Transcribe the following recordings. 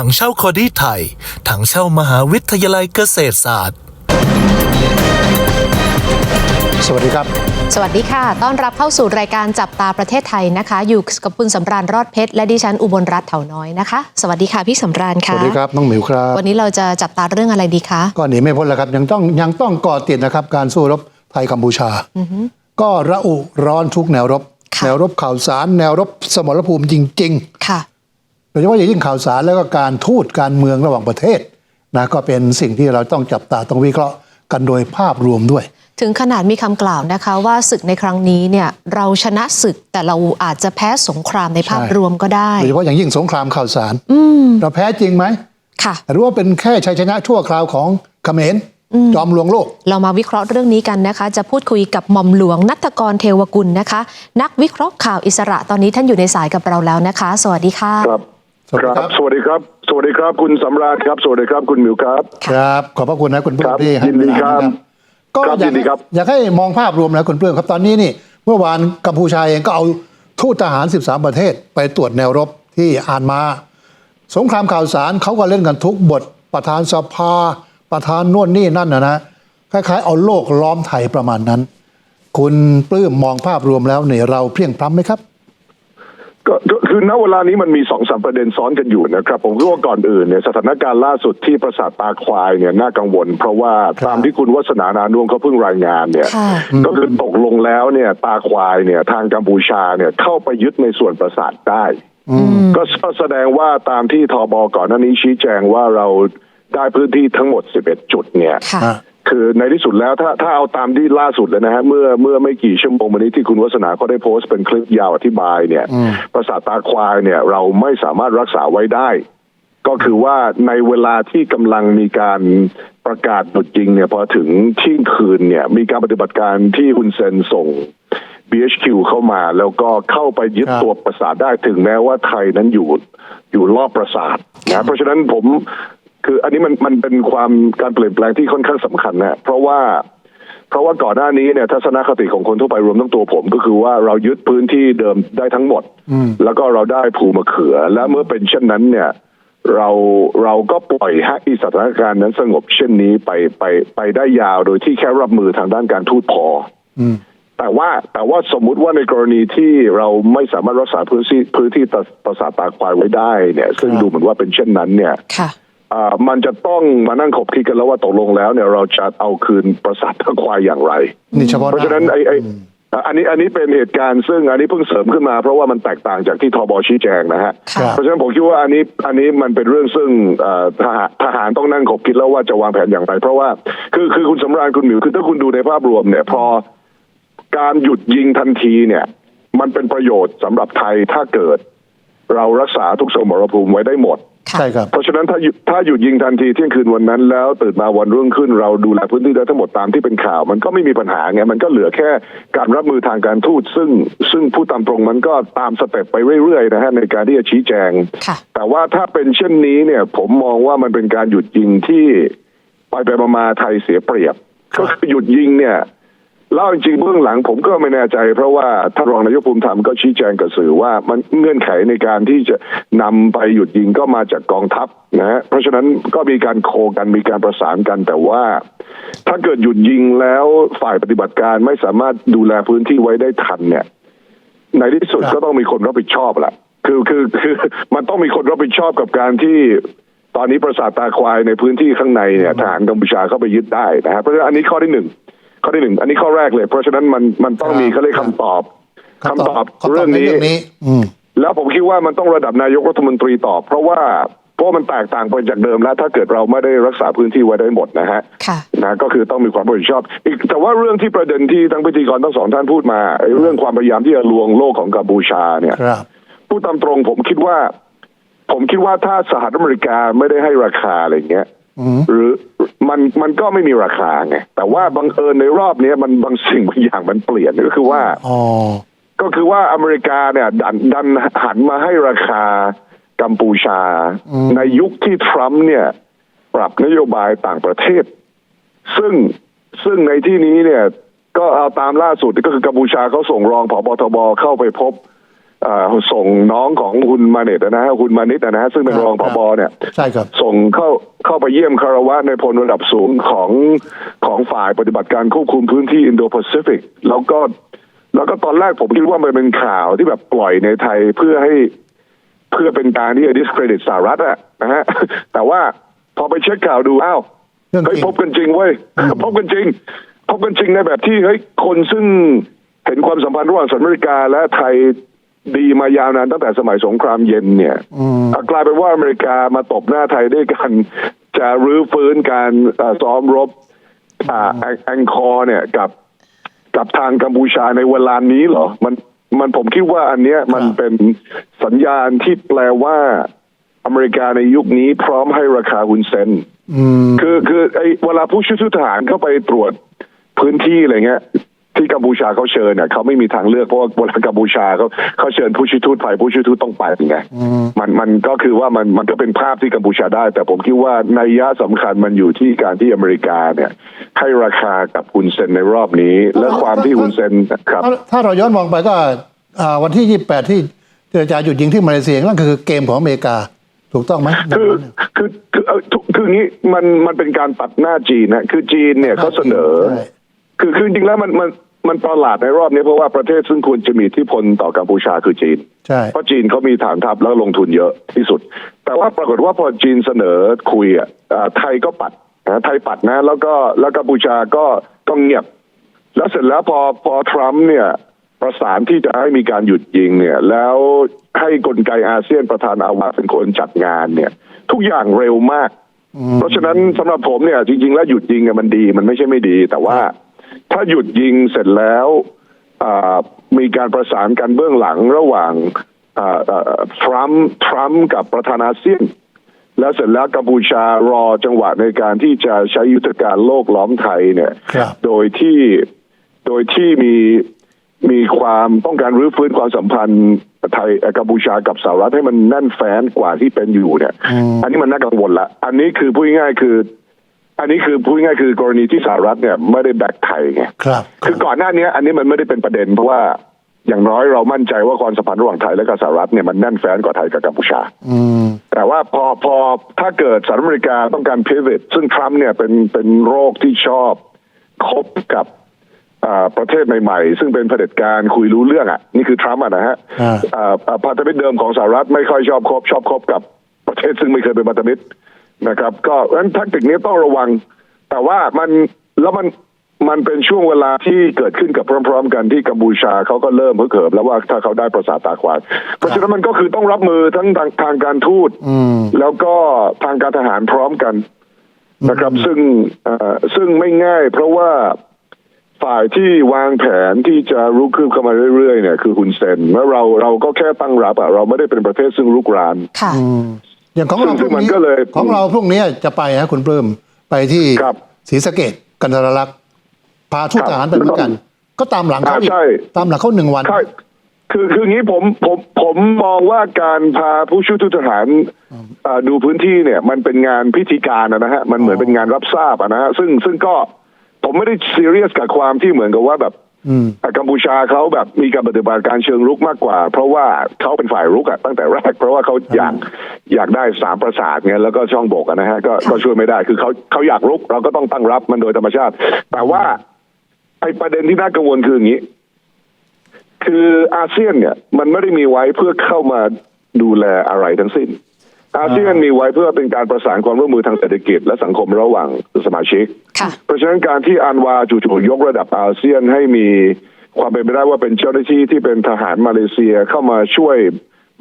ถังเช่าคอดี้ไทย ถังเช่ามหาวิทยาลัยเกษตรศาสตร์ สวัสดีครับ สวัสดีค่ะ ต้อนรับเข้าสู่รายการจับตาประเทศไทยนะคะ อยู่กับคุณสำราญรอดเพชร และดิฉันอุบลรัตน์เถาน้อยนะคะ สวัสดีค่ะพี่สำราญสค่ะ วัสดีครับ น้องหมิวครับ วันนี้เราจะจับตาเรื่องอะไรดีคะ ก็หนีไม่พ้นแล้วครับ ยังต้องยังต้องก่อติดนะครับ การสู้รบไทยกัมพูชา ก็ระอุร้อนทุกแนวรบ ค่ะ แนวรบข่าวสาร แนวรบสมรภูมิจริง ค่ะๆโด ยเฉพาะอย่างยิ่งข่าวสารแล้วก็การทูตการเมืองระหว่างประเทศนะก็เป็นสิ่งที่เราต้องจับตาต้องวิเคราะห์กันโดยภาพรวมด้วย ถึงขนาดมีคำกล่าวนะคะ ว่าศึกในครั้งนี้เนี่ยเราชนะศึกแต่เราอาจจะแพ้สงครามในภาพใช่รวมก็ได้โดยเฉพาะอย่างยิ่งสงครามข่าวสารอืมเราแพ้จริงไหมค่ะหรือว่าเป็นแค่ชัยชนะชั่วคราวของเขมรจอมลวงโลก เรามาวิเคราะห์เรื่องนี้กันนะคะ จะพูดคุยกับหม่อมหลวงนัทกรเทวกุลนะคะ นักวิเคราะห์ข่าวอิสระตอนนี้ท่านอยู่ในสายกับเราแล้วนะคะ สวัสดีค่ะครับ สวัสดีครับ สวัสดีครับ สวัสดีครับ คุณสำราญครับ สวัสดีครับ คุณหมิวครับ ครับ ขอบพระคุณนะคุณเพื่อครันบที่ให้ยินดีเวลาครับนะก็ครับอยากยินดีครับอยากให้มองภาพรวมนะคุณเพื่อนครับตอนนี้นี่ เมื่อวานกัมพูชาเองก็เอาทูตทหาร 13 ประเทศ ไปตรวจแนวรบที่อ่านมา สงครามข่าวสารเขาก็เล่นกันทุกบท ประธานสภา ประธานนวดนี่นั่นนะนะ คล้ายๆ เอาโลกล้อมไทยประมาณนั้น คุณปลื้มมองภาพรวมแล้วเนี่ยเราเพลียงพล้ำไหมครับ ก็ก็คือณเวลานี้มันมีสองสามประเด็นซ้อนกันอยู่นะครับ ผมคิดว่าก่อนอื่นเนี่ยสถานการณ์ล่าสุดที่ปราสาทตาควายเนี่ยน่ากังวล เพราะว่าครับตามที่คุณวัฒนานานุ่วงเขาเพิ่งรายงานเนี่ยค่ะก็คือตกลงแล้วเนี่ยตาควายเนี่ยทางกัมพูชาเนี่ยเข้าไปยึดในส่วนปราสาทได้ก็ก็แสดงว่าตามที่ทบก่อนหน้านี้ชี้แจงว่าเราได้พื้นที่ทั้งหมด 11 จุดเนี่ย ค่ะอะคือในที่สุดแล้วถ้าถ้าเอาตามที่ล่าสุดเลยนะฮะเมื่อเมื่อไม่กี่ชั่วโมงมานี้ที่คุณวัฒนาเขาได้โพสต์เป็นคลิปยาวอธิบายเนี่ยประสาทตาควายเนี่ยเราไม่สามารถรักษาไว้ได้ ก็คือว่าในเวลาที่กำลังมีการประกาศหยุดยิงเนี่ยพอถึงเที่ยงคืนเนี่ยมีการปฏิบัติการที่คุณเซนส่ง BHQ เข้ามาแล้วก็เข้าไปยึดครับตัวปราสาทได้ถึงแม้ว่าไทยนั้นอยู่อยู่รอบปราสาทนะเพราะฉะนั้นผม คืออันนี้มันมันเป็นความการเปลี่ยนแปลงที่ค่อนข้างสำคัญนะเพราะว่า เพราะว่าก่อนหน้านี้เนี่ยทัศนคติของคนทั่วไปรวมทั้งตัวผม ก็คือว่าเรายึดพื้นที่เดิมได้ทั้งหมด แล้วก็เราได้ภูมะเขือ และเมื่อเป็นเช่นนั้นเนี่ยเราเราก็ปล่อยให้สถานการณ์นั้นสงบเช่นนี้ไปไปไปได้ยาวโดยที่แค่รับมือทางด้านการทูตพออแต่ว่าแต่ว่าสมมุติว่าในกรณีที่เราไม่สามารถรักษาพื้นที่พื้นที่ประสาทตาควายไว้ได้เนี่ย ซึ่งครับดูเหมือนว่าเป็นเช่นนั้นเนี่ยค่ะอ่า มันจะต้องมานั่งขบคิดกันแล้วว่าตกลงแล้วเนี่ยเราจะเอาคืนประสาทตะควายอย่างไรนี่เฉพาะเพราะฉะนั้นไอ้ไอ้อ่าอันนี้อันนี้เป็นเหตุการณ์ซึ่งอันนี้เพิ่งเสริมขึ้นมาเพราะว่ามันแตกต่างจากที่ทบชี้แจงนะฮะค่ะเพราะฉะนั้นผมคิดว่าอันนี้อันนี้มันเป็นเรื่องซึ่งเอ่อทหารทหารต้องนั่งขบคิดแล้วว่าจะวางแผนอย่างไร เพราะว่าคือคือคุณสำราญคุณหมิวคือถ้าคุณดูในภาพรวมเนี่ยพอการหยุดยิงทันทีเนี่ย มันเป็นประโยชน์สำหรับไทยถ้าเกิด เรารักษาทุกสมรภูมิไว้ได้หมดค่ะ ใช่ครับ เพราะฉะนั้นถ้าหยุดถ้าหยุดยิงทันทีเที่ยงคืนวันนั้น แล้วตื่นมาวันรุ่งขึ้นเราดูแลพื้นที่ได้ทั้งหมดตามที่เป็นข่าว มันก็ไม่มีปัญหาไงมันก็เหลือแค่การรับมือทางการทูตซึ่ง ซึ่งผู้ตามตรงมันก็ตามสเต็ปไปเรื่อยๆนะฮะในการที่จะชี้แจงค่ะแต่ว่าถ้าเป็นเช่นนี้เนี่ย ผมมองว่ามันเป็นการหยุดยิงที่ไปไปมามาไทยเสียเปรียบก็คือหยุดยิงเนี่ย เล่าจริงเบื้องหลังผมก็ไม่แน่ใจ เพราะว่าท่านรองนายกภูมิธรรมก็ชี้แจงกับสื่อว่ามันเงื่อนไขในการที่จะนำไปหยุดยิงก็มาจากกองทัพนะฮะเพราะฉะนั้นก็มีการโคกันมีการประสานกันแต่ว่า ถ้าเกิดหยุดยิงแล้วฝ่ายปฏิบัติการไม่สามารถดูแลพื้นที่ไว้ได้ทันเนี่ย ในที่สุดก็ต้องมีคนรับผิดชอบแหละคือคือคือมันต้องมีคนรับผิดชอบกับการที่ตอนนี้ประสาทตาควายในพื้นที่ข้างในเนี่ยทหารกัมพูชาเข้าไปยึดได้นะครับเพราะฉะนั้นอันนี้ข้อที่หนึ่ง ข้อที่หนึ่งอันนี้ข้อแรกเลย เพราะฉะนั้นมันมันต้องมีเขาเรียกคำตอบคำตอบคำตอบเรื่องในนี้เรื่องนี้อืมแล้วผมคิดว่ามันต้องระดับนายกรัฐมนตรีตอบ เพราะว่าเพราะว่ามันแตกต่างไปจากเดิมแล้ว ถ้าเกิดเราไม่ได้รักษาพื้นที่ไว้ได้หมดนะฮะค่ะนะก็คือต้องมีความรับผิดชอบ อีกแต่ว่าเรื่องที่ประเด็นที่ทั้งพิธีกรทั้งสองท่านพูดมาไอ้เรื่องความพยายามที่จะลวงโลกของกัมพูชาเนี่ยครับพูดตามตรงผมคิดว่า ผมคิดว่าถ้าสหรัฐอเมริกาไม่ได้ให้ราคาอะไรเงี้ยหรือ มันมันก็ไม่มีราคาไงแต่ว่าบังเอิญในรอบเนี้ยมันบางสิ่งบางอย่างมันเปลี่ยนก็คือว่าอ๋อก็คือว่าอเมริกาเนี่ย ดันดันหันมาให้ราคากัมพูชา ในยุคที่ทรัมป์เนี่ย ปรับนโยบายต่างประเทศ ซึ่งซึ่งในที่นี้เนี่ย ก็เอาตามล่าสุดก็คือกัมพูชาเขาส่งรองผบทบเข้าไปพบเอ่อ ส่งน้องของคุณมาเนตนะฮะคุณมานิตนะฮะซึ่งเป็นครับรองผบเนี่ยใช่ครับส่งเข้าเข้าไปเยี่ยมคารวะในพลระดับสูงของของฝ่ายปฏิบัติการควบคุมพื้นที่อินโดแปซิฟิกแล้วก็ แล้วก็ตอนแรกผมคิดว่ามันเป็นข่าวที่แบบปล่อยในไทยเพื่อให้เพื่อเป็นการที่จะ discredit สหรัฐอะนะฮะแต่ว่าพอไปเช็คข่าวดูอ้าวเรื่องจริงเฮ้ยพบกันจริงเว้ยพบกันจริงพบกันจริงในแบบที่เฮ้ยคนซึ่งเห็นความสัมพันธ์ระหว่างสหรัฐอเมริกาและไทย ดีมายาวนานตั้งแต่สมัยสงครามเย็นเนี่ยอะกลายเป็นว่าอเมริกามาตบหน้าไทยด้วยกัน จะรื้อฟื้นการเอ่อซ้อมรบอ่าแองแองคอร์เนี่ยกับกับทางกัมพูชาในเวลานี้เหรอ มันมันผมคิดว่าอันเนี้ยมันครับเป็นสัญญาณที่แปลว่าอเมริกาในยุคนี้พร้อมให้ราคาหุนเซนอืมคือคือไอ้เวลาผู้ช่วยทูตทหารเข้าไปตรวจพื้นที่อะไรเงี้ย ที่กัมพูชาเขาเชิญเนี่ยเขาไม่มีทางเลือกเพราะว่าเวลากัมพูชาเขาเขาเชิญผู้ช่วยทูตไปผู้ช่วยทูตต้องไปไงมันมันก็คือว่ามันมันก็เป็นภาพที่กัมพูชาได้ แต่ผมคิดว่านัยยะสำคัญมันอยู่ที่การที่อเมริกาเนี่ย ให้ราคากับฮุนเซนในรอบนี้ และความที่ฮุนเซนครับ ถ้าถ้าเราย้อนมองไปก็อ่าวันที่ 28 ที่เจรจาหยุดยิงที่มาเลเซียนั่นคือเกมของอเมริกาถูกต้องไหมคือคือคือเอ่อทุกคืออย่างนี้มันมันเป็นการตัดหน้าจีนนะคือจีนเนี่ยเขาเสนอใช่คือคือจริงๆแล้วมันมัน มันประหลาดในรอบนี้เพราะว่าประเทศซึ่งควรจะมีอิทธิพลต่อกัมพูชาคือจีน ใช่ เพราะจีนเขามีฐานทัพแล้วลงทุนเยอะที่สุด แต่ว่าปรากฏว่าพอจีนเสนอคุยอะอ่าไทยก็ปัดนะไทยปัดนะ แล้วก็แล้วกัมพูชาก็ต้องเงียบ แล้วเสร็จแล้วพอพอทรัมป์เนี่ยประสานที่จะให้มีการหยุดยิงเนี่ย แล้วให้กลไกอาเซียนประธานอาวาสเป็นคนจัดงานเนี่ย ทุกอย่างเร็วมาก เพราะฉะนั้นสำหรับผมเนี่ยจริง ๆ แล้วหยุดยิงอะมันดี มันไม่ใช่ไม่ดี แต่ว่า ถ้าหยุดยิงเสร็จแล้วอ่ามีการประสานกันเบื้องหลังระหว่างอ่าอ่าทรัมป์ทรัมป์กับประธานาอาเซียน แล้วเสร็จแล้วกัมพูชารอจังหวะในการที่จะใช้ยุทธการโลกล้อมไทยเนี่ยครับโดยที่โดยที่มีมีความต้องการรื้อฟื้นความสัมพันธ์ไทยเอ่อกัมพูชากับสหรัฐให้มันแน่นแฟ้นกว่าที่เป็นอยู่เนี่ย อันนี้มันน่ากังวลละ อันนี้คือพูดง่ายๆคือ อันนี้คือพูดง่ายๆคือกรณีที่สหรัฐเนี่ยไม่ได้แบกไทยไงครับ คือก่อนหน้านี้อันนี้มันไม่ได้เป็นประเด็นเพราะว่าอย่างน้อยเรามั่นใจว่าความสัมพันธ์ระหว่างไทยและกับสหรัฐเนี่ยมันแน่นแฟ้นกว่าไทยกับกัมพูชาอืมแต่ว่าพอพอถ้าเกิดสหรัฐอเมริกาต้องการ pivot ซึ่งทรัมป์เนี่ยเป็นเป็นโรคที่ชอบคบกับอ่าประเทศใหม่ๆ ซึ่งเป็นเผด็จการคุยรู้เรื่องอะนี่คือทรัมป์อะนะฮะอ่าอ่าอ่าพันธมิตรเดิมของสหรัฐไม่ค่อยชอบคบชอบคบกับประเทศซึ่งไม่เคยเป็นพันธมิตร นะครับ ก็เพราะฉะนั้นแทคติกนี้ต้องระวัง แต่ว่ามันแล้วมันมันเป็นช่วงเวลาที่เกิดขึ้นกับพร้อม ๆ กันที่กัมพูชาเขาก็เริ่มเพิ่เขิมแล้วว่าถ้าเขาได้ประสาทตาควายเพราะฉะนั้นมันก็คือต้องรับมือทั้งทางทางการทูตอืมแล้วก็ทางการทหารพร้อมกันนะครับ ซึ่งเอ่อซึ่งไม่ง่าย เพราะว่าฝ่ายที่วางแผนที่จะรุกคืบเข้ามาเรื่อยๆเนี่ยคือฮุนเซนแล้วเราเราก็แค่ตั้งรับอะเราไม่ได้เป็นประเทศซึ่งรุกรานค่ะ อืมอย่างของเราพซึ่รุ่งงมันนี้ก็เลยของเราพรุ่งนี้จะไปฮะคุณปลื้มไปที่ครับศรีสะเกดกันทรลักษณ์พาทูตครับทหารไปเหมือนกัน ก็ตามหลังเขาอีกอ่าใช่ตามหลังเขาหนึ่งวันใช่คือคืองี้ผมผมผมมองว่าการพาผู้ช่วยทูตทหารเอ่อดูพื้นที่เนี่ย มันเป็นงานพิธีการอะนะฮะมันเหมือนเป็นงานรับทราบอะนะฮะซึ่งซึ่งก็ผมไม่ได้ซีเรียสกับความที่เหมือนกับว่าแบบ อืมกัมพูชาเขาแบบมีการปฏิบัติการเชิงรุกมากกว่า เพราะว่าเขาเป็นฝ่ายรุกอะตั้งแต่แรก เพราะว่าเขาอยากอยากได้สามประสาทไงแล้วก็ช่องโบกอะนะฮะก็ก็ช่วยไม่ได้ คือเขาเขาอยากรุก เราก็ต้องตั้งรับมันโดยธรรมชาติ แต่ว่าไอ้ประเด็นที่น่ากังวลคืออย่างนี้ คืออาเซียนเนี่ย มันไม่ได้มีไว้เพื่อเข้ามาดูแลอะไรทั้งสิ้น อาเซียนมีไว้เพื่อเป็นการประสานความร่วมมือทางเศรษฐกิจและสังคมระหว่างสมาชิกค่ะเพราะฉะนั้นการที่อันวาจู่ๆยกระดับอาเซียนให้มีความเป็นไปได้ว่าเป็นเจ้าหน้าที่ที่เป็นทหารมาเลเซียเข้ามาช่วย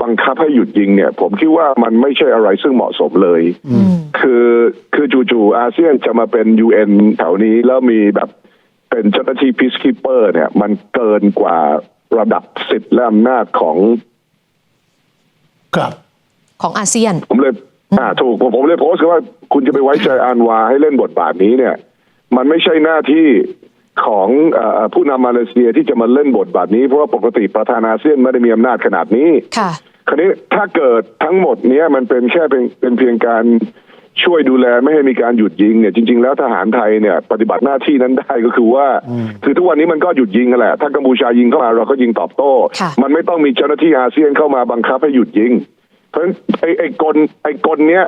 บังคับให้หยุดยิงเนี่ย ผมคิดว่ามันไม่ใช่อะไรซึ่งเหมาะสมเลย คือคือจู่ๆอาเซียนจะมาเป็น UN แถวนี้แล้วมีแบบเป็นเจ้าหน้าที่ peacekeeper เนี่ย มันเกินกว่าระดับสิทธิ์และอำนาจของครับ ของอาเซียน ผมเลยอ่าถูกผมผมเลยโพสต์ว่าคุณจะไปไว้ใจอันวาให้เล่นบทบาทนี้เนี่ย มันไม่ใช่หน้าที่ของเออผู้นำมาเลเซียที่จะมาเล่นบทบาทนี้ เพราะว่าปกติประธานาอาเซียนไม่ได้มีอำนาจขนาดนี้ค่ะคราวนี้ถ้าเกิดทั้งหมดเนี้ยมันเป็นแค่เป็นเป็นเพียงการช่วยดูแลไม่ให้มีการหยุดยิงเนี่ยจริง ๆ แล้วทหารไทยเนี่ยปฏิบัติหน้าที่นั้นได้ก็คือว่า คือทุกวันนี้มันก็หยุดยิงกันแหละ ถ้ากัมพูชายิงเข้ามาเราก็ยิงตอบโต้ค่ะมันไม่ต้องมีเจ้าหน้าที่อาเซียนเข้ามาบังคับให้หยุดยิง เพราะฉะนั้นไอ้ไอ้กลไอ้กลเนี้ย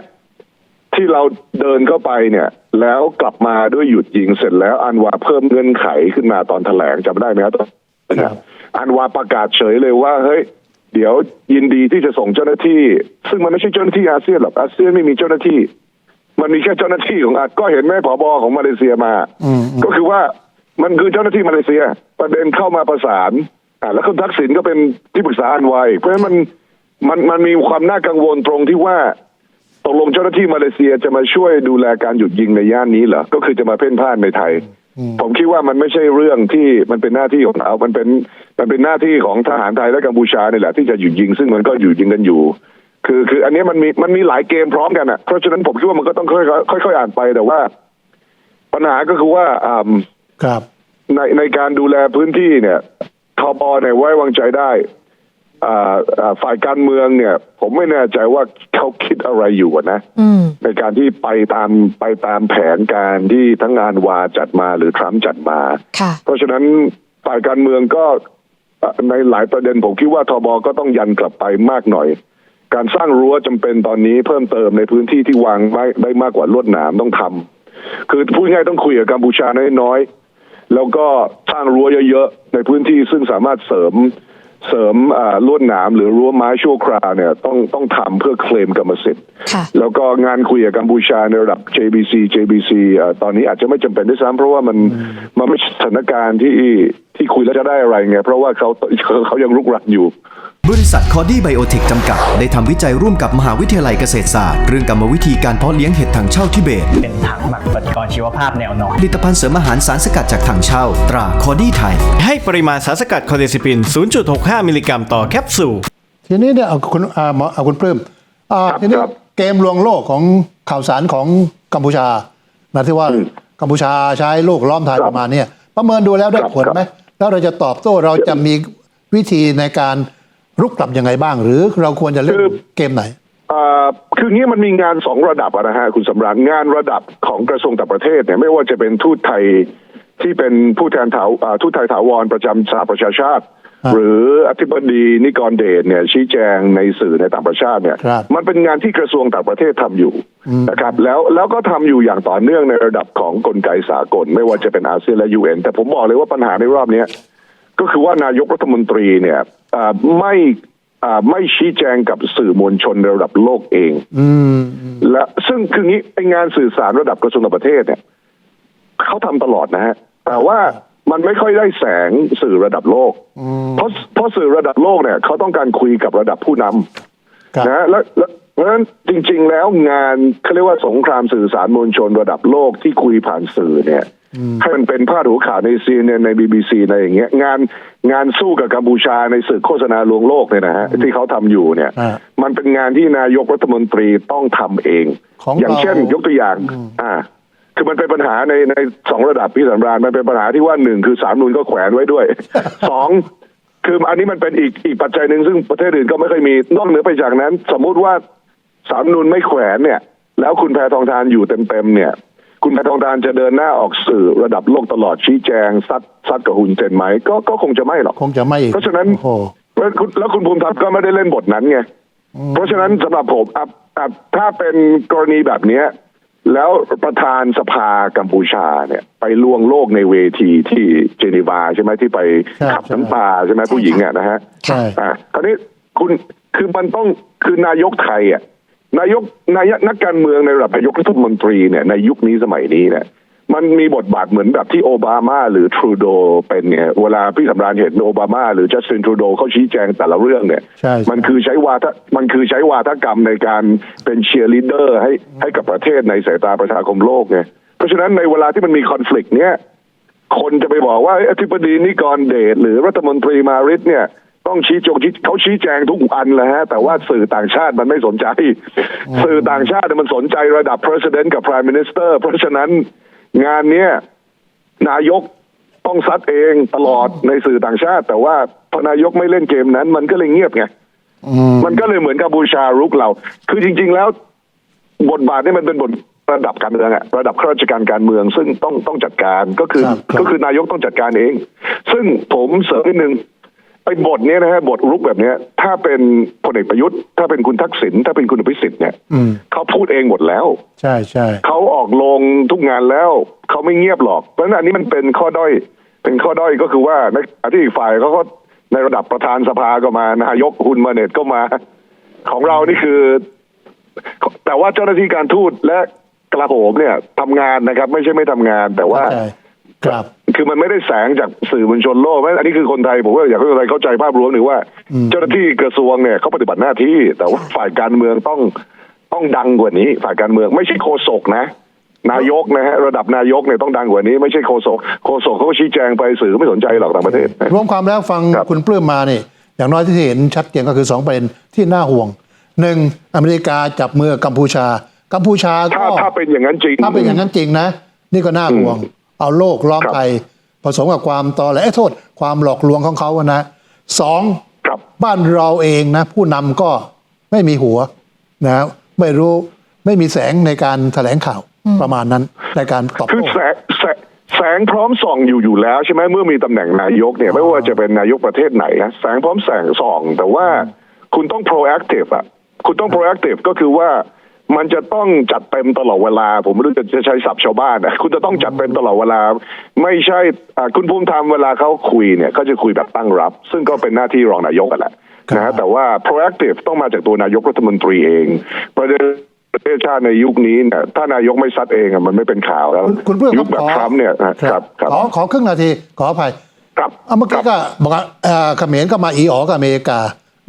ที่เราเดินเข้าไปเนี่ย แล้วกลับมาด้วยหยุดยิงเสร็จแล้ว อันวาเพิ่มเงื่อนไขขึ้นมาตอนแถลงจำได้ไหมครับตอนครับอันวาประกาศเฉยเลยว่าเฮ้ยเดี๋ยวยินดีที่จะส่งเจ้าหน้าที่ ซึ่งมันไม่ใช่เจ้าหน้าที่อาเซียนหรอกอาเซียนไม่มีเจ้าหน้าที่ มันมีแค่เจ้าหน้าที่ของอาก็เห็นแม่ผบของมาเลเซียมาอืมอืมก็คือว่ามันคือเจ้าหน้าที่มาเลเซีย ประเด็นเข้ามาประสานอ่าแล้วคุณทักษิณก็เป็นที่ปรึกษาอันวาอีกเพราะฉะนั้นมัน มันมันมีความน่ากังวลตรงที่ว่าตกลงเจ้าหน้าที่มาเลเซียจะมาช่วยดูแลการหยุดยิงในย่านนี้เหรอ ก็คือจะมาเพ่นพ่านในไทย ผมคิดว่ามันไม่ใช่เรื่องที่มันเป็นหน้าที่ของเรามันเป็นมันเป็นหน้าที่ของทหารไทยและกัมพูชาเนี่ยแหละ ที่จะหยุดยิงซึ่งมันก็หยุดยิงกันอยู่ คือคืออันนี้มันมีมันมีหลายเกมพร้อมกันอะ เพราะฉะนั้นผมคิดว่ามันก็ต้องค่อยๆค่อยๆอ่านไปแต่ว่า ปัญหาก็คือว่าอ่าครับในในการดูแลพื้นที่เนี่ยทบเนี่ยไว้วางใจได้อ่าอ่า ฝ่ายการเมืองเนี่ย ผมไม่แน่ใจว่าเขาคิดอะไรอยู่อะนะอืมในการที่ไปตามไปตามแผนการที่ทั้งงานวาจัดมาหรือทรัมป์จัดมาค่ะเพราะฉะนั้นฝ่ายการเมืองก็เอ่อในหลายประเด็นผมคิดว่าทบก็ต้องยันกลับไปมากหน่อย การสร้างรั้วจำเป็นตอนนี้เพิ่มเติมในพื้นที่ที่วางไม่ได้มากกว่าลวดหนามต้องทำคือพูดง่ายๆต้องคุยกับกัมพูชาน้อยๆแล้วก็สร้างรั้วเยอะๆในพื้นที่ซึ่งสามารถเสริม เสริมอ่าลวดหนามหรือรั้วไม้ชั่วคราวเนี่ยต้องต้องทำเพื่อเคลมกรรมสิทธิ์ค่ะแล้วก็งานคุยกับกัมพูชาในระดับ JBC JBC เอ่อตอนนี้อาจจะไม่จำเป็นด้วยซ้ำเพราะว่ามันมันไม่ใช่สถานการณ์ที่ที่คุยแล้วจะได้อะไรไงเพราะว่าเขาเขาเขายังรุกรันอยู่ บริษัทคอดี้ไบโอเทคจำกัด ได้ทำวิจัยร่วมกับมหาวิทยาลัยเกษตรศาสตร์ เรื่องกรรมวิธีการเพาะเลี้ยงเห็ดถังเช่าทิเบต เป็นถังหมักปฏิกรณ์ชีวภาพแนวนอนผลิตภัณฑ์เสริมอาหารสารสกัดจากถังเช่า ตราคอดี้ไทย ให้ปริมาณสารสกัดคอเดซิปิน 0.65 มิลลิกรัมต่อแคปซูล ทีนี้เนี่ยเอาคุณอ่าหมอเอาคุณปลื้มอ่าครับทีนี้ครับเกมลวงโลกของข่าวสารของกัมพูชานะที่ว่าอืมกัมพูชาใช้โลกล้อมไทยครับประมาณเนี้ยประเมินดูแล้วได้ครับผลไหมแล้วเราจะตอบโต้เราจะมีวิธีในการ รุกกลับยังไงบ้าง หรือเราควรจะเล่นเกมไหนเอ่อคืองี้มันมีงานสองระดับอะนะฮะคุณสำราญงานระดับของกระทรวงต่างประเทศเนี่ยไม่ว่าจะเป็นทูตไทยที่เป็นผู้แทนถาวอ่าทูตไทยถาวรประจำสหประชาชาติครับหรืออธิบดีนิกรเดชเนี่ยชี้แจงในสื่อในต่างประเทศเนี่ยครับมันเป็นงานที่กระทรวงต่างประเทศทำอยู่นะครับแล้วแล้วก็ทำอยู่อย่างต่อเนื่องในระดับของกลไกสากล ไม่ว่าจะเป็นอาเซียนและยูเอ็นแต่ผมบอกเลยว่าปัญหาในรอบเนี้ย ก็คือว่านายกรัฐมนตรีเนี่ยอ่าไม่อ่าไม่ชี้แจงกับสื่อมวลชนในระดับโลกเองอืมและซึ่งคืองี้ไองานสื่อสารระดับกระทรวงต่างประเทศเนี่ยเขาทำตลอดนะฮะ แต่ว่ามันไม่ค่อยได้แสงสื่อระดับโลก เพราะเพราะสื่อระดับโลกเนี่ยเขาต้องการคุยกับระดับผู้นำครับนะแล้วแล้ว เพราะฉะนั้นจริง ๆ แล้วงานเขาเรียกว่าสงครามสื่อสารมวลชนระดับโลกที่คุยผ่านสื่อเนี่ยให้มันเป็นพาดหัวข่าวในซีเนในบีบีซีในอย่างเงี้ยงานงานสู้กับกัมพูชาในสื่อโฆษณาลวงโลกเนี่ยนะฮะที่เขาทำอยู่เนี่ยอ่ามันเป็นงานที่นายกรัฐมนตรีต้องทำเองของ อย่างเช่นเรายยกตัวอย่างอ่าคือมันเป็นปัญหาในในสองระดับพี่สำราญมันเป็นปัญหาที่ว่าหนึ่งคือสามนูนก็แขวนไว้ด้วยสองคืออันนี้มันเป็นอีกอีกปัจจัยหนึ่งซึ่งประเทศอื่นก็ไม่ค่อยมีนอกเหนือไปจากนั้น สมมุติว่า สามนูนไม่แขวนเนี่ย แล้วคุณแพทองทานอยู่เต็มๆเนี่ย คุณแพทองทานจะเดินหน้าออกสื่อระดับโลกตลอดชี้แจงซัดซัดกับหุ่นเจนไหมก็ก็คงจะไม่หรอกคงจะไม่เพราะฉะนั้นโอ้โหแล้วคุณแล้วคุณภูมิธรรมก็ไม่ได้เล่นบทนั้นไงเพราะฉะนั้นสำหรับผมอะอะถ้าเป็นกรณีแบบเนี้ยแล้วประธานสภากัมพูชาเนี่ย ไปลวงโลกในเวทีที่เจนีวาใช่ไหมที่ไปใช่ขับใช่น้ำตาใช่ไหมผู้หญิงอะนะฮะใช่อะคราวนี้คุณคือมันต้องคือนายกไทยอะ นายกนายกนักการเมืองในระดับนายกรัฐมนตรีเนี่ยในยุคนี้สมัยนี้เนี่ยมันมีบทบาทเหมือนแบบที่โอบามาหรือทรูโดเป็นเนี่ยเวลาพี่สำราญเห็นโอบามาหรือจัสตินทรูโดเขาชี้แจงแต่ละเรื่องเนี่ยใช่ใช่มันคือใช้วาทะมันคือใช้วาทกรรมในการเป็นเชียร์ลีดเดอร์ให้ให้กับประเทศในสายตาประชาคมโลกไงเพราะฉะนั้นในเวลาที่มันมีคอน FLICT เนี้ยคนจะไปบอกว่าเอ้ยอธิบดีนิกรเดชหรือรัฐมนตรีมาริสเนี่ย ต้องชี้จงชี้เขาชี้แจงทุกอันเลยฮะแต่ว่าสื่อต่างชาติมันไม่สนใจ สื่อต่างชาติเนี่ยมันสนใจระดับ president กับ prime minister เพราะฉะนั้นงานเนี้ยนายกต้องซัดเองตลอดในสื่อต่างชาติ แต่ว่าพอนายกไม่เล่นเกมนั้น มันก็เลยเงียบไงมันก็เลยเหมือนกับบูชารุกเรา คือจริง ๆ แล้ว บทบาทนี่มันเป็นบทระดับการเมืองอะระดับข้าราชการการเมือง ซึ่งต้องต้องจัดการก็คือครับครับก็คือนายกต้องจัดการเอง ซึ่งผมเสริมนิดนึง ไอ้บทเนี้ยนะฮะบทรุกแบบเนี้ย ถ้าเป็นพลเอกประยุทธ์ ถ้าเป็นคุณทักษิณถ้าเป็นคุณอภิสิทธิ์เนี่ยอืม เขาพูดเองหมดแล้ว ใช่ใช่ เขาออกลงทุกงานแล้ว เขาไม่เงียบหรอก เพราะฉะนั้นอันนี้มันเป็นข้อด้อย เป็นข้อด้อยก็คือว่าในขณะที่อีกฝ่ายเขาก็ในระดับประธานสภาก็มานายกคุณมาเน็ตก็มา ของเรานี่คือ แต่ว่าเจ้าหน้าที่การทูตและกลาโหมเนี่ยทำงานนะครับ ไม่ใช่ไม่ทำงาน แต่ว่าใช่ ครับ คือมันไม่ได้แสงจากสื่อมวลชนโลกเพราะฉะนั้นอันนี้คือคนไทยผมว่าอยากให้คนไทยเข้าใจภาพรวมหนึ่งว่า เจ้าหน้าที่กระทรวงเนี่ยเขาปฏิบัติหน้าที่ แต่ว่าฝ่ายการเมืองต้องต้องดังกว่านี้ฝ่ายการเมืองไม่ใช่โฆษกนะ นายกนะฮะระดับนายกเนี่ยต้องดังกว่านี้ ไม่ใช่โฆษกโฆษกเขาก็ชี้แจงไปสื่อไม่สนใจหรอกต่างประเทศรวมความแล้วฟังครับคุณปลื้มมานี่อย่างน้อยที่เห็นชัดเจนก็คือสองประเด็นที่น่าห่วงหนึ่งอเมริกาจับมือกัมพูชา กัมพูชาถ้าก็ถ้าเป็นอย่างนั้นจริง ถ้าเป็นอย่างนั้นจริงนะ นี่ก็น่าห่วง เอาโลกล้อมครับไทยผสมกับความตอแหลเอ้ยโทษ ความหลอกลวงของเขาอะนะสองครับบ้านเราเองนะ ผู้นำก็ไม่มีหัวนะไม่รู้ไม่มีแสงในการแถลงข่าวประมาณนั้นในการตอบคือโต้แสงแสงแสงพร้อมส่องอยู่อยู่แล้วใช่ไหมเมื่อมีตำแหน่งนายกเนี่ยไม่ว่าจะเป็นนายกประเทศไหนนะแสงพร้อมแสงส่อง แต่ว่าคุณต้อง proactive อะ คุณต้อง proactive ก็คือว่า มันจะต้องจัดเต็มตลอดเวลา ผมไม่รู้จะจะใช้ศัพท์ชาวบ้านนะคุณจะต้องจัดเต็มตลอดเวลา ไม่ใช่อ่าคุณภูมิธรรมเวลาเขาคุยเนี่ยเขาจะคุยแบบตั้งรับ ซึ่งก็เป็นหน้าที่รองนายกกันแหละนะฮะแต่ว่า proactive ต้องมาจากตัวนายกรัฐมนตรีเอง ประเด็นประเทศชาติในยุคนี้เนี่ยถ้านายกไม่ซัดเองอะมันไม่เป็นข่าวแล้วคุณคุณเพื่อนยุคแบบทรัมป์เนี่ยนะครับครับขอขอครึ่งนาทีขออภัยครับเอาเมื่อกี้ก็บอกว่าเอ่อเขมรก็มาอีอ๋อกับอเมริกา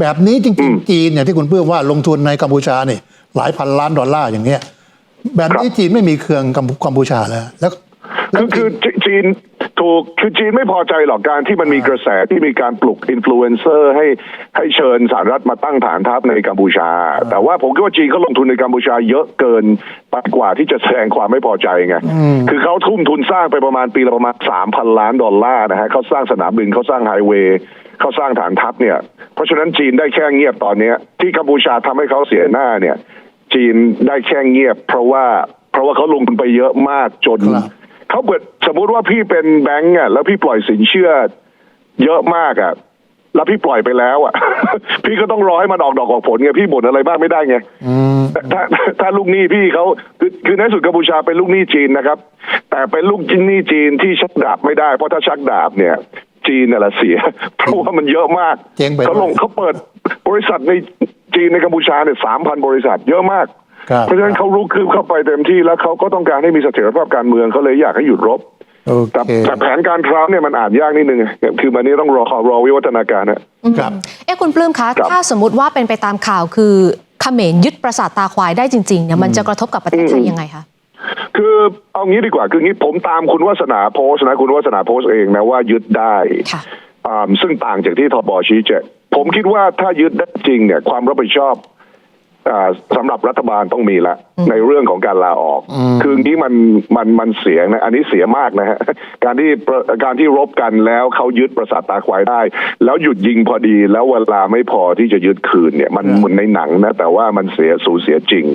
แบบนี้จริงๆจีนอย่างที่คุณเพื่อนว่าลงทุนในกัมพูชานี่ หลายพันล้านดอลลาร์อย่างเงี้ยแบบนี้จีนไม่มีเครื่องกัมพูกัมพูชาแล้ว แล้วแล้ คืวอคือจีนถูกคือจีนไม่พอใจหรอกการที่มันมีกระแสที่มีการปลุกอินฟลูเอนเซอร์ให้ให้เชิญสหรัฐมาตั้งฐานทัพในกัมพูชา แต่ว่าผมคิดว่าจีนเขาลงทุนในกัมพูชาเยอะเกินไปกว่าที่จะแสดงความไม่พอใจไงคือเขาทุ่มทุนสร้างไปประมาณปีละประมาณสามพันล้านดอลลาร์นะฮะเขาสร้างสนามบินเขาสร้างไฮเวย์เขาสร้างฐานทัพเนี่ยเพราะฉะนั้นจีนได้แค่เงียบตอนเนี้ยที่กัมพูชาทำให้เขาเสียหน้าเนี่ย จีนได้แค่เงียบ เพราะว่าเพราะว่าเขาลงทุนไปเยอะมากจนครับ เขาเปิดสมมุติว่าพี่เป็นแบงก์อะแล้วพี่ปล่อยสินเชื่อ เยอะมากอะแล้วพี่ปล่อยไปแล้วอะ พี่ก็ต้องรอให้มันออกดอกออกผลไงพี่บ่นอะไรบ้างไม่ได้ไงแต่ถ้าถ้าลูกหนี้พี่เขาคือคือในสุดกัมพูชาเป็นลูกหนี้จีนนะครับ แต่เป็นลูกหนี้จีนที่ชักดาบไม่ได้ เพราะถ้าชักดาบเนี่ย จีนน่ะละเสีย เพราะว่ามันเยอะมากเจ๊งไปเขาลงเขาเปิดบริษัทในจีนในกัมพูชาเนี่ยสามพันบริษัท เยอะมากครับ เพราะฉะนั้นเขารุกคืบเข้าไปเต็มที่แล้วเขาก็ต้องการให้มีเสถียรภาพการเมืองเขาเลยอยากให้หยุดรบโอแต่เคแต่แผนการทรัมป์เนี่ยมันอ่านยากนิดนึงคือมันนี้ต้องรอรอวิวัฒนาการนะครับเอ๊ะคุณปลื้มคะครับถ้าสมมติว่าเป็นไปตามข่าวคือเขมรยึดปราสาทตาควายได้จริงๆเนี่ยมันจะกระทบกับประเทศไทยยังไงคะคือเอางี้ดีกว่าคืองี้ผมตามคุณวัฒนาโพสต์นะคุณวัฒนาโพสต์เองนะว่ายึดได้ค่ะอ่าซึ่งต่างจากที่ทบชี้แจงผมคิดว่าถ้ายึดได้จริงเนี่ยความรับผิดชอบ อ่าสำหรับรัฐบาลต้องมีละ ในเรื่องของการลาออก คือนี้มันมันมันเสียนะอันนี้เสียมากนะฮะการที่ประการที่รบกันแล้วเขายึดประสาทตาควายได้ แล้วหยุดยิงพอดี แล้วเวลาไม่พอที่จะยึดคืนเนี่ย มันเหมือนในหนังนะแต่ว่ามันเสียสูญเสียจริง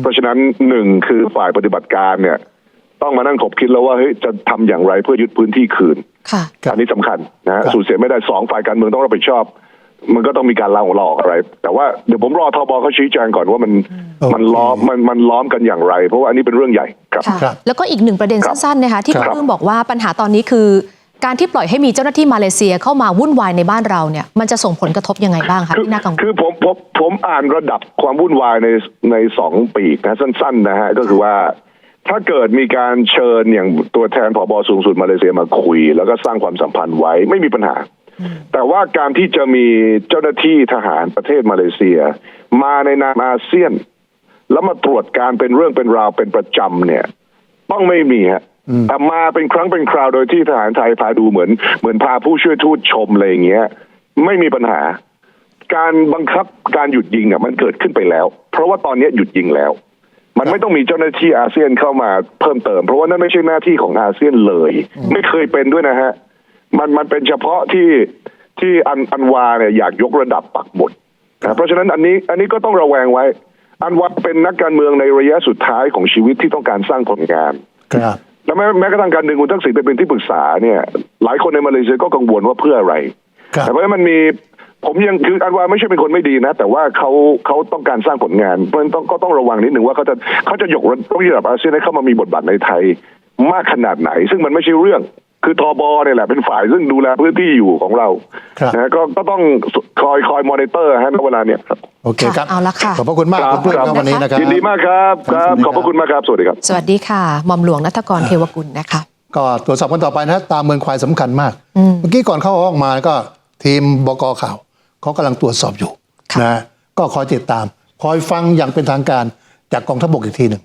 เพราะฉะนั้นหนึ่งคือฝ่ายปฏิบัติการเนี่ย ต้องมานั่งขบคิดแล้วว่าเฮ้ยจะทำอย่างไรเพื่อยึดพื้นที่คืนค่ะครับอันนี้สำคัญนะฮะครับสูญเสียไม่ได้สองฝ่ายการเมืองต้องรับผิดชอบ มันก็ต้องมีการลาออกอะไร แต่ว่าเดี๋ยวผมรอทบเขาชี้แจงก่อนว่ามันโอเคมันล้อมมันมันล้อมกันอย่างไร เพราะว่าอันนี้เป็นเรื่องใหญ่ครับค่ะครับแล้วก็อีกหนึ่งประเด็นครับสั้นๆนะคะที่ครัคุบณปลื้มบอกว่าปัญหาตอนนี้คือ การที่ปล่อยให้มีเจ้าหน้าที่มาเลเซียเข้ามาวุ่นวายในบ้านเราเนี่ยมันจะส่งผลกระทบยังไงบ้างคะคือที่น่ากังวลคือผมผมผมอ่านระดับความวุ่นวายในในสองปีกนะสั้น ๆ นะฮะก็คือว่าถ้าเกิดมีการเชิญอย่างตัวแทนผบสูงสุดมาเลเซียมาคุย แล้วก็สร้างความสัมพันธ์ไว้ไม่มีปัญหา แต่ว่าการที่จะมีเจ้าหน้าที่ทหารประเทศมาเลเซีย มาในนามอาเซียน แล้วมาตรวจการเป็นเรื่องเป็นราวเป็นประจำเนี่ย ต้องไม่มีฮะแต่มาเป็นครั้งเป็นคราวโดยที่ทหารไทยพาดูเหมือน เหมือนพาผู้ช่วยทูตชมอะไรอย่างเงี้ย ไม่มีปัญหา การบังคับการหยุดยิงอะมันเกิดขึ้นไปแล้ว เพราะว่าตอนนี้หยุดยิงแล้ว มันไม่ต้องมีเจ้าหน้าที่อาเซียนเข้ามาเพิ่มเติม เพราะว่านั่นไม่ใช่หน้าที่ของอาเซียนเลย ไม่เคยเป็นด้วยนะฮะ มันมันเป็นเฉพาะที่ที่อันอันวาเนี่ยอยากยกระดับปักหมุดนะเพราะฉะนั้นอันนี้อันนี้ก็ต้องระแวงไว้ อันว่าเป็นนักการเมืองในระยะสุดท้ายของชีวิตที่ต้องการสร้างผลงานครับแล้วแม้แม้กระทั่งการดึงคุณทักษิณไปเป็นที่ปรึกษาเนี่ยหลายคนในมาเลเซียก็กังวลว่าเพื่ออะไรครับแต่เพราะฉะนั้นมันมีผมยังคืออันว่าไม่ใช่เป็นคนไม่ดีนะ แต่ว่าเขาเขาต้องการสร้างผลงานเพราะฉะนั้นต้องก็ต้องระวังนิดหนึ่งว่าเขาจะเขาจะยกระดับอาเซียนให้เข้ามามีบทบาทในไทยมากขนาดไหน ซึ่งมันไม่ใช่เรื่อง คือทบเนี่ยแหละเป็นฝ่ายซึ่งดูแลพื้นที่อยู่ของเราครับนะก็ก็ต้องคอยคอยมอนิเตอร์ฮะณเวลาเนี่ยครับโอเคครับค่ะเอาละค่ะขอบพระคุณมากคุณเพื่อนครับวันนี้นะครับยินดีมากครับครับขอบพระคุณมากครับสวัสดีครับ สวัสดีค่ะหม่อมหลวงนัทกรเทวกุลนะคะก็ตรวจสอบกันต่อไปนะตามเมืองควายสำคัญมากอืมเมื่อกี้ก่อนเข้าห้องมาก็ทีมบกข่าวเขากำลังตรวจสอบอยู่ค่ะนะก็คอยติดตาม คอยฟังอย่างเป็นทางการจากกองทัพบกอีกทีหนึ่ง